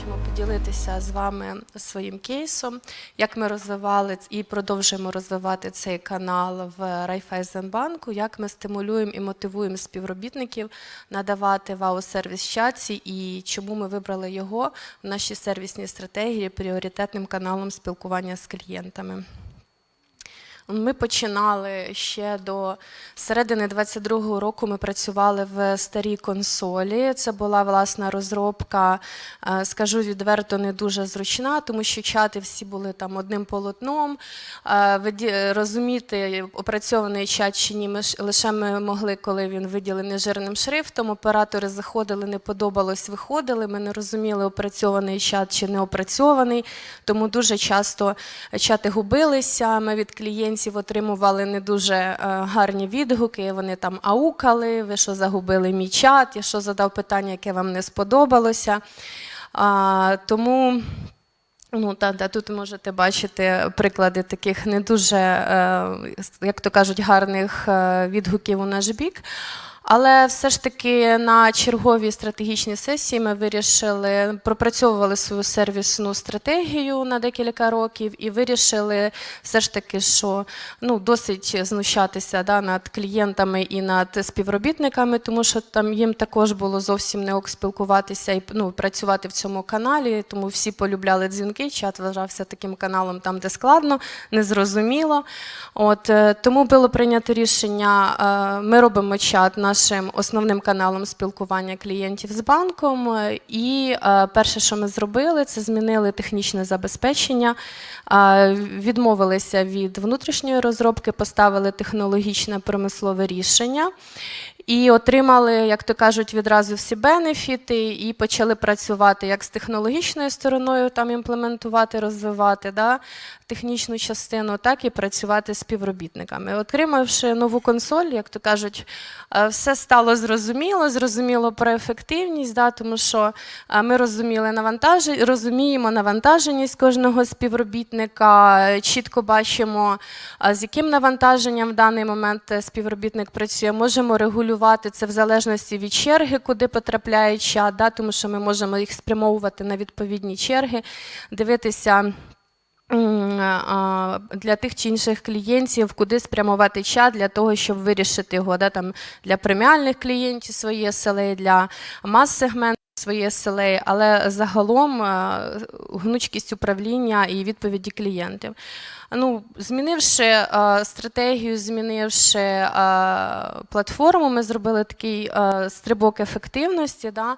хочемо поділитися з вами своїм кейсом, як ми розвивали і продовжуємо розвивати цей канал в Райфайзенбанку, як ми стимулюємо і мотивуємо співробітників надавати вау-сервіс чаці і чому ми вибрали його в нашій сервісній стратегії пріоритетним каналом спілкування з клієнтами. Ми починали ще до середини 22-го року. Ми працювали в старій консолі. Це була власна розробка, е, скажу відверто, не дуже зручна, тому що чати всі були там одним полотном. Е, Розуміти опрацьований чат чи ні, ми лише ми могли, коли він виділений жирним шрифтом. Оператори заходили, не подобалось, виходили. Ми не розуміли, опрацьований чат чи не опрацьований. Тому дуже часто чати губилися. Ми від клієнтів отримували не дуже е, гарні відгуки. Вони там аукали, ви що загубили мій чат, я що задав питання, яке вам не сподобалося. А, тому. Ну, та, та, тут можете бачити приклади таких не дуже, е, як то кажуть, гарних е, відгуків у наш бік. Але все ж таки на черговій стратегічній сесії ми вирішили, пропрацьовували свою сервісну стратегію на декілька років і вирішили все ж таки, що ну, досить знущатися да, над клієнтами і над співробітниками, тому що там їм також було зовсім не ок спілкуватися і ну, працювати в цьому каналі, тому всі полюбляли дзвінки. Чат вважався таким каналом, там, де складно, незрозуміло. От, е, тому було прийнято рішення, е, ми робимо чат нашим основним каналом спілкування клієнтів з банком. е, І е, перше, що ми зробили, це змінили технічне забезпечення, е, відмовилися від внутрішньої розробки, поставили технологічне промислове рішення. І отримали, як то кажуть, відразу всі бенефіти, і почали працювати як з технологічною стороною, там імплементувати, розвивати да, технічну частину, так і працювати з співробітниками. Отримавши нову консоль, як то кажуть, е, все стало зрозуміло, зрозуміло про ефективність, да, тому що е, ми розуміли навантаження, розуміємо навантаженість кожного співробітника, чітко бачимо, е, з яким навантаженням в даний момент співробітник працює. Можемо регулювати це в залежності від черги, куди потрапляє чат, да, тому що ми можемо їх спрямовувати на відповідні черги, дивитися. Для тих чи інших клієнтів, куди спрямувати чат для того, щоб вирішити його да, там, для преміальних клієнтів своє селе, для мас-сегменту свої селе, але загалом е, гнучкість управління і відповіді клієнтів. Ну, змінивши е, стратегію, змінивши е, платформу, ми зробили такий стрибок ефективності. Да?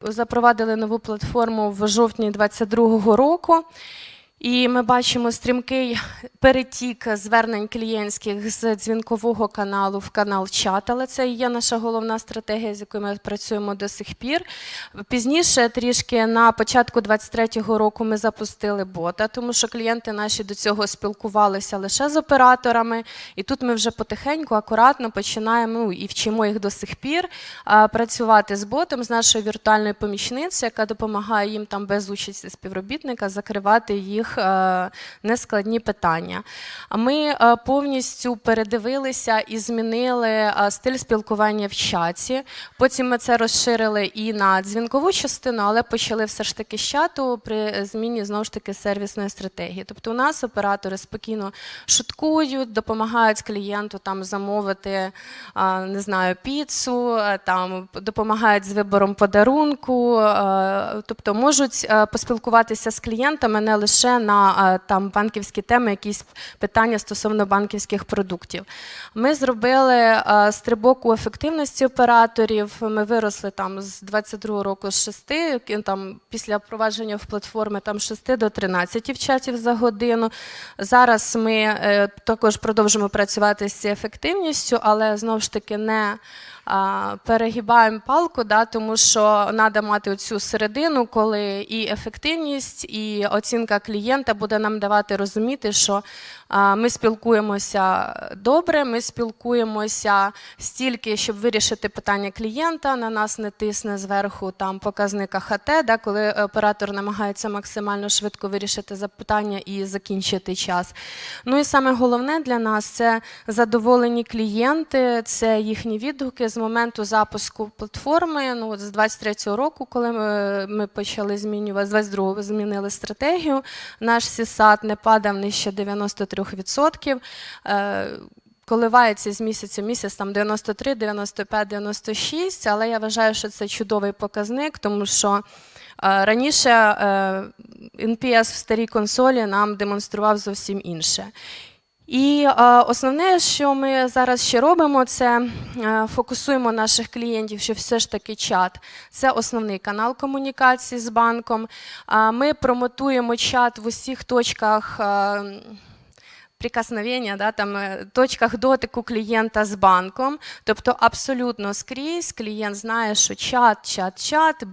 Запровадили нову платформу в жовтні 2022 року. І ми бачимо стрімкий перетік звернень клієнтських з дзвінкового каналу в канал чат, але це є наша головна стратегія, з якою ми працюємо до сих пір. Пізніше, трішки на початку 2023 року, ми запустили бота, тому що клієнти наші до цього спілкувалися лише з операторами. І тут ми вже потихеньку, акуратно починаємо ну, і вчимо їх до сих пір працювати з ботом, з нашою віртуальною помічницею, яка допомагає їм там без участі співробітника закривати їх е, нескладні питання. Ми е, повністю передивилися і змінили е, стиль спілкування в чаті. Потім ми це розширили і на дзвінкову частину, але почали все ж таки з чату при зміні знову ж таки сервісної стратегії. Тобто у нас оператори спокійно шуткують, допомагають клієнту там замовити не знаю, піцу, там допомагають з вибором подарунку, тобто можуть поспілкуватися з клієнтами не лише на там банківські теми, якісь питання стосовно банківських продуктів. Ми зробили стрибок у ефективності операторів. Ми виросли там з 22 року з 6, там після впровадження в платформи там 6 до 13 чатів за годину. Зараз ми е, також продовжимо працювати з ефективністю, але знову ж таки не перегибаємо палку, да, тому що треба мати оцю середину, коли і ефективність, і оцінка клієнта буде нам давати розуміти, що ми спілкуємося добре, ми спілкуємося стільки, щоб вирішити питання клієнта. На нас не тисне зверху там показник АХТ, да, коли оператор намагається максимально швидко вирішити запитання і закінчити час. Ну і саме головне для нас це задоволені клієнти, це їхні відгуки, з моменту запуску платформи, ну от з 23-го року, коли ми, ми почали змінювати, з 22-го змінили стратегію, наш CSAT не падав нижче 93%. Е, Коливається з місяця в місяць там 93, 95, 96, але я вважаю, що це чудовий показник, тому що е, раніше е, NPS в старій консолі нам демонстрував зовсім інше. І е, основне, що ми зараз ще робимо, це е, фокусуємо наших клієнтів, що все ж таки чат це основний канал комунікації з банком. А ми промотуємо чат в усіх точках. Е, прикосновення, да, там, е, точках дотику клієнта з банком. Тобто абсолютно скрізь клієнт знає, що чат, чат, чат,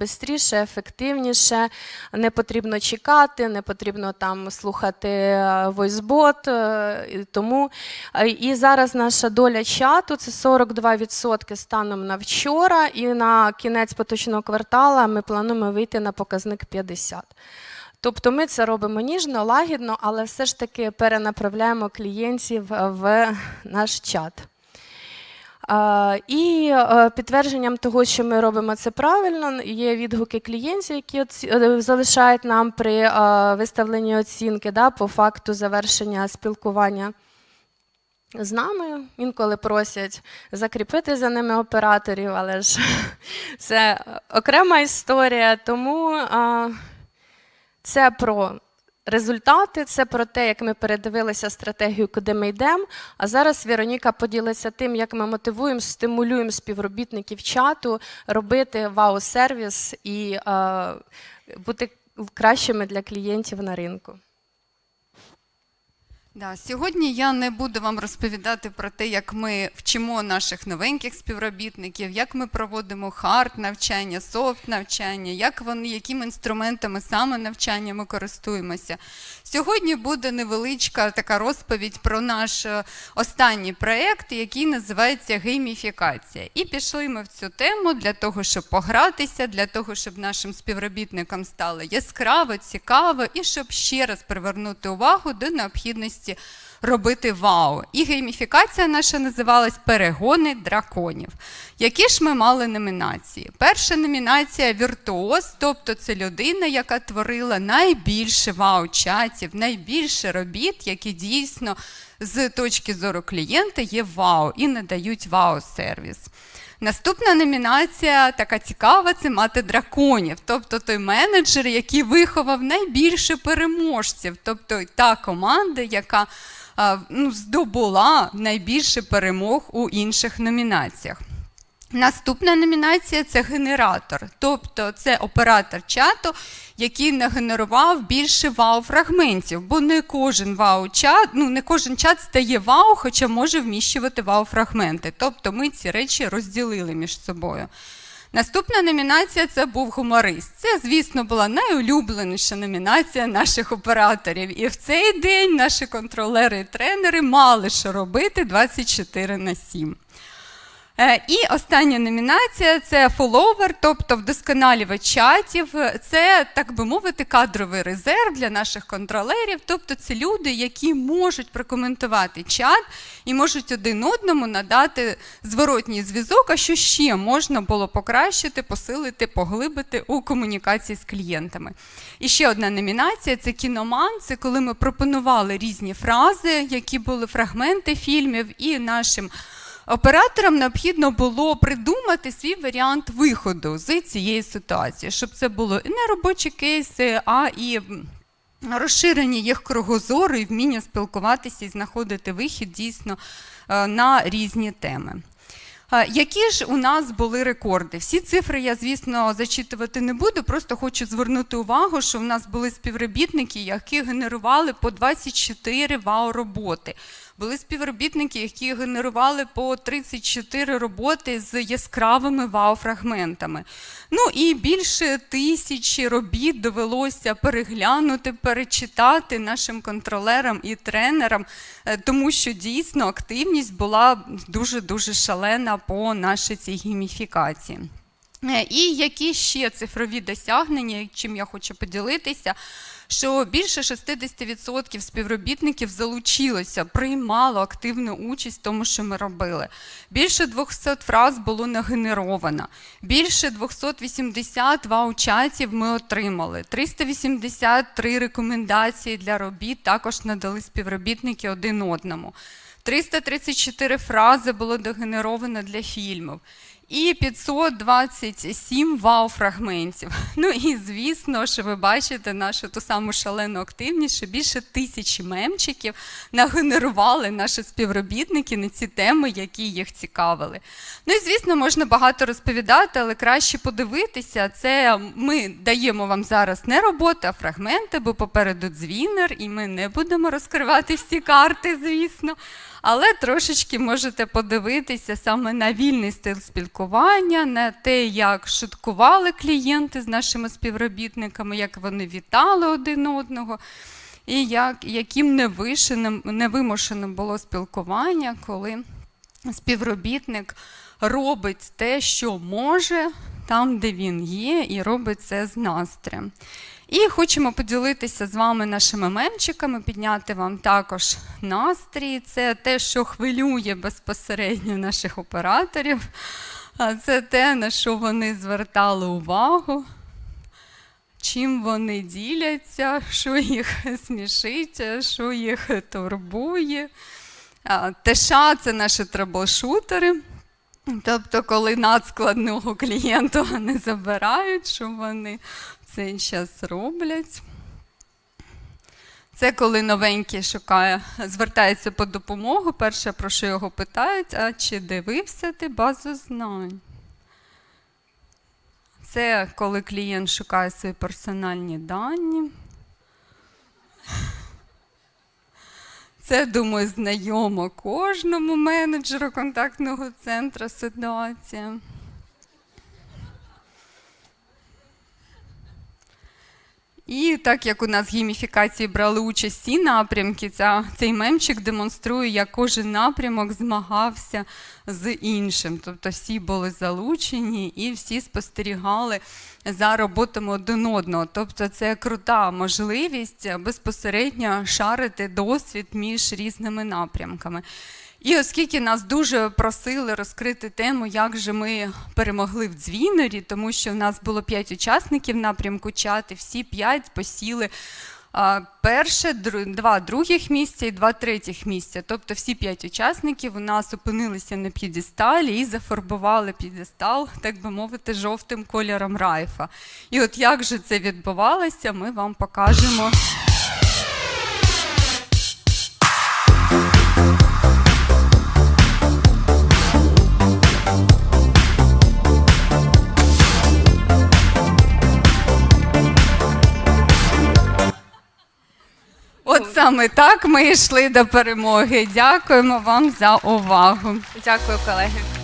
швидше, ефективніше, не потрібно чекати, не потрібно там слухати войсбот. Тому е, і зараз наша доля чату це 42% станом на вчора, і на кінець поточного квартала ми плануємо вийти на показник 50%. Тобто ми це робимо ніжно, лагідно, але все ж таки перенаправляємо клієнтів в наш чат. І е, підтвердженням того, що ми робимо це правильно, є відгуки клієнтів, які е, залишають нам при е, виставленні оцінки да, по факту завершення спілкування з нами. Інколи просять закріпити за ними операторів, але ж це окрема історія. Тому це про результати, це про те, як ми передивилися стратегію, куди ми йдемо. А зараз Вероніка поділиться тим, як ми мотивуємо, стимулюємо співробітників чату робити вау-сервіс і е, бути кращими для клієнтів на ринку. Да, сьогодні я не буду вам розповідати про те, як ми вчимо наших новеньких співробітників, як ми проводимо хард навчання, софт навчання, як вони, якими інструментами саме навчання ми користуємося. Сьогодні буде невеличка така розповідь про наш е, останній проєкт, який називається гейміфікація. І пішли ми в цю тему для того, щоб погратися, для того, щоб нашим співробітникам стало яскраво, цікаво, і щоб ще раз привернути увагу до необхідності робити вау. І гейміфікація наша називалась Перегони драконів. Які ж ми мали номінації? Перша номінація віртуоз, тобто це людина, яка творила найбільше вау-чатів, найбільше робіт, які дійсно з точки зору клієнта є вау і надають вау-сервіс. Наступна номінація така цікава це мати драконів, тобто той менеджер, який виховав найбільше переможців, тобто та команда, яка ну, здобула найбільше перемог у інших номінаціях. Наступна номінація це генератор, тобто це оператор чату, який нагенерував більше вау-фрагментів, бо не кожен вау-чат, ну не кожен чат стає вау, хоча може вміщувати вау-фрагменти. Тобто ми ці речі розділили між собою. Наступна номінація це був гуморист. Це, звісно, була найулюбленіша номінація наших операторів. І в цей день наші контролери і тренери мали що робити 24 на 7. Е, І остання номінація це фоловер, тобто вдосконалювач чатів. Це, так би мовити, кадровий резерв для наших контролерів. Тобто це люди, які можуть прокоментувати чат і можуть один одному надати зворотній зв'язок, а що ще можна було покращити, посилити, поглибити у комунікації з клієнтами. І ще одна номінація це кіноман. Це коли ми пропонували різні фрази, які були фрагменти фільмів, і нашим. Операторам необхідно було придумати свій варіант виходу з цієї ситуації, щоб це було і не робочі кейси, а і розширення їх кругозору і вміння спілкуватися і знаходити вихід дійсно е, на різні теми. Е, Які ж у нас були рекорди? Всі цифри я, звісно, зачитувати не буду. Просто хочу звернути увагу, що в нас були співробітники, які генерували по 24 вау-роботи. Були співробітники, які генерували по 34 роботи з яскравими вау-фрагментами. Ну і більше тисячі робіт довелося переглянути, перечитати нашим контролерам і тренерам, е, тому що дійсно активність була дуже-дуже шалена по нашій цій гейміфікації. Е, І які ще цифрові досягнення, чим я хочу поділитися, що більше 60% співробітників залучилося, приймало активну участь в тому, що ми робили. Більше 200 фраз було нагенеровано, більше 280 вау-чатів ми отримали, 383 рекомендації для робіт також надали співробітники один одному. 334 фрази було догенеровано для фільмів. І 527 вау-фрагментів. Ну і звісно, що ви бачите нашу ту саму шалену активність, що більше тисячі мемчиків нагенерували наші співробітники на ці теми, які їх цікавили. Ну і звісно, можна багато розповідати, але краще подивитися. Це ми даємо вам зараз не роботи, а фрагменти, бо попереду дзвінер, і ми не будемо розкривати всі карти, звісно. Але трошечки можете подивитися саме на вільний стиль спілкування, на те, як шуткували клієнти з нашими співробітниками, як вони вітали один одного, і як, яким невишеним, невимушеним було спілкування, коли співробітник робить те, що може, там, де він є, і робить це з настроєм. І хочемо поділитися з вами нашими мемчиками, підняти вам також настрій. Це те, що хвилює безпосередньо наших операторів. Це те, на що вони звертали увагу, чим вони діляться, що їх смішить, що їх турбує. А, ТШ це наші траблшутери. Тобто, коли надскладного клієнта вони забирають, що вони цей час роблять. Це коли новенький шукає, звертається по допомогу. Перше, про що його питають, а чи дивився ти базу знань? Це коли клієнт шукає свої персональні дані. Це, думаю, знайомо кожному менеджеру контактного центру ситуація. І так як у нас в гейміфікації брали участь всі напрямки, ця, цей мемчик демонструє, як кожен напрямок змагався з іншим. Тобто всі були залучені і всі спостерігали за роботами один одного. Тобто це крута можливість безпосередньо шарити досвід між різними напрямками. І оскільки нас дуже просили розкрити тему, як же ми перемогли в дзвінері, тому що в нас було п'ять учасників напрямку чати, всі п'ять посіли перше, два других місця і два третіх місця. Тобто всі п'ять учасників у нас опинилися на п'єдесталі і зафарбували п'єдестал, так би мовити, жовтим кольором райфа. І от як же це відбувалося, ми вам покажемо. От саме так ми йшли до перемоги. Дякуємо вам за увагу. Дякую, колеги.